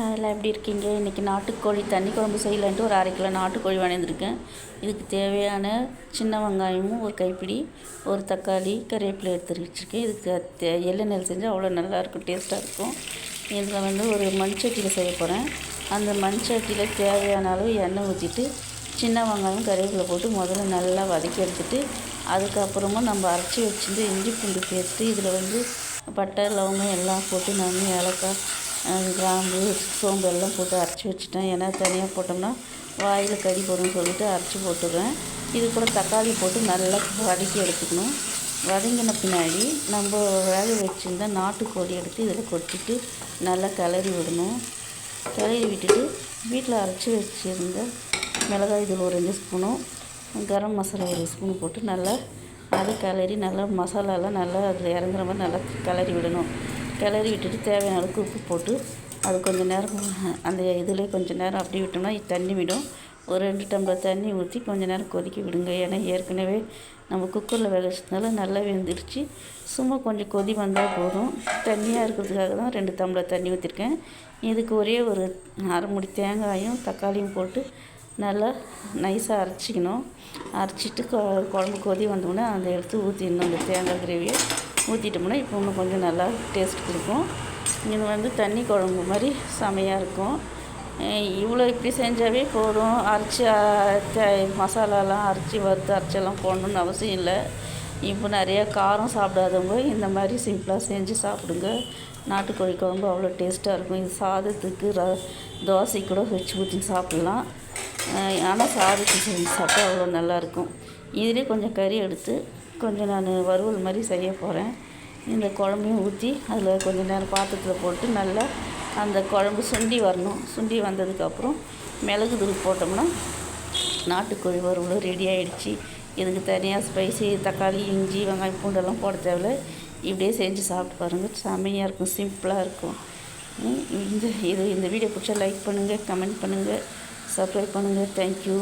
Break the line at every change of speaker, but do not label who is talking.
எல்லாம் எப்படி இருக்கீங்க? இன்றைக்கி நாட்டுக்கோழி தண்ணி குழம்பு செய்யலான்ட்டு ஒரு அரை கிலோ நாட்டுக்கோழி வாங்கியிருந்துருக்கேன். இதுக்கு தேவையான சின்ன வெங்காயமும் ஒரு கைப்பிடி ஒரு தக்காளி கருவேப்பிலை எடுத்து வச்சுருக்கேன். இதுக்கு தே எள்ளெண்ணெயில் செஞ்சால் அவ்வளோ நல்லாயிருக்கும் டேஸ்ட்டாக இருக்கும். இதில் வந்து ஒரு மண் சட்டியில் செய்ய போகிறேன் அந்த மண் சட்டியில் தேவையான அளவு எண்ணெய் ஊற்றிட்டு சின்ன வெங்காயம் கருவேப்பிலை போட்டு முதல்ல நல்லா வதக்கி எடுத்துட்டு அதுக்கப்புறமா நம்ம அரைச்சி வச்சுட்டு இஞ்சி பூண்டு பேஸ்ட்டு இதில் வந்து பட்டை லவங்கம் எல்லாம் போட்டு நான் ஏலக்காய் கிராம்பு சோம்பு எல்லாம் போட்டு அரைச்சி வச்சுட்டேன். ஏன்னா தனியாக போட்டோம்னா வாயில் கறி போடும்னு சொல்லிட்டு அரைச்சி போட்டுடுறேன். இது கூட தக்காளி போட்டு நல்லா வதக்கி எடுத்துக்கணும். வதங்கின பின்னாடி நம்ம வேக வச்சுருந்த நாட்டுக்கோழி எடுத்து இதில் கொட்டிட்டு நல்லா கிளறி விடணும். கிளறி விட்டுட்டு வீட்டில் அரைச்சி வச்சுருந்த மிளகாய் தூள் ஒரு ரெண்டு ஸ்பூனும் கரம் மசாலா ஒரு ஸ்பூன் போட்டு நல்லா அதை கிளறி நல்லா மசாலாலாம் நல்லா அதில் இறங்குற மாதிரி நல்லா கிளறி விடணும். கிளறி விட்டுட்டு தேவையான அளவுக்கு உப்பு போட்டு அது கொஞ்சம் நேரம் அந்த இதில் கொஞ்சம் நேரம் அப்படி விட்டோம்னா தண்ணி விடும். ஒரு ரெண்டு டம்ளர் தண்ணி ஊற்றி கொஞ்சம் நேரம் கொதிக்க விடுங்க. ஏன்னா ஏற்கனவே நம்ம குக்கரில் வேக நல்லா வெந்துருச்சு சும்மா கொஞ்சம் கொதி வந்தால் போதும். தண்ணியாக இருக்கிறதுக்காக தான் ரெண்டு டம்ளர் தண்ணி ஊற்றிருக்கேன் இதுக்கு ஒரே ஒரு அரை முடி தேங்காயும் தக்காளியும் போட்டு நல்லா நைஸாக அரைச்சிக்கணும். அரைச்சிட்டு கொ குழம்பு கொதி வந்தோடனே அந்த எடுத்து ஊற்றிடணும் அந்த தேங்காய் கிரேவியை. ஊற்றிட்டோம்னா இப்போ இன்னும் கொஞ்சம் நல்லா டேஸ்ட் கொடுக்கும். இது வந்து தண்ணி குழம்பு மாதிரி செமையாக இருக்கும். இவ்வளோ இப்படி செஞ்சாவே போதும். அரைச்சி மசாலாலாம் அரைச்சி வறுத்து அரைச்செல்லாம் போடணுன்னு அவசியம் இல்லை. இப்போ நிறையா காரம் சாப்பிடாதவங்க இந்த மாதிரி சிம்பிளாக செஞ்சு சாப்பிடுங்க. நாட்டுக்கோழி குழம்பு அவ்வளோ டேஸ்ட்டாக இருக்கும். இது சாதத்துக்கு ர தோசை கூட வச்சு ஊற்றி சாப்பிட்லாம். ஆனால் சாதத்துக்கு செஞ்சு சாப்பிட்டா அவ்வளோ நல்லாயிருக்கும் இதிலே கொஞ்சம் கறி எடுத்து கொஞ்சம் நான் வறுவல் மாதிரி செய்ய போகிறேன் இந்த குழம்பையும் ஊற்றி அதில் கொஞ்சம் நேரம் பாத்திரத்தில் போட்டு நல்லா அந்த குழம்பு சுண்டி வரணும். சுண்டி வந்ததுக்கப்புறம் மிளகு தூள் போட்டோம்னா நாட்டுக்கோழி வறுவல் ரெடி ஆகிடுச்சி இதுக்கு தனியாக ஸ்பைசி தக்காளி இஞ்சி வெங்காயம் பூண்டெல்லாம் போட தேவையில்ல. இப்படியே செஞ்சு சாப்பிட்டு பாருங்கள் செம்மையாக இருக்கும். சிம்பிளாக இருக்கும். இந்த இது இந்த வீடியோ பிடிச்சா லைக் பண்ணுங்கள் கமெண்ட் பண்ணுங்கள் சப்ஸ்கிரைப் பண்ணுங்கள் தேங்க்யூ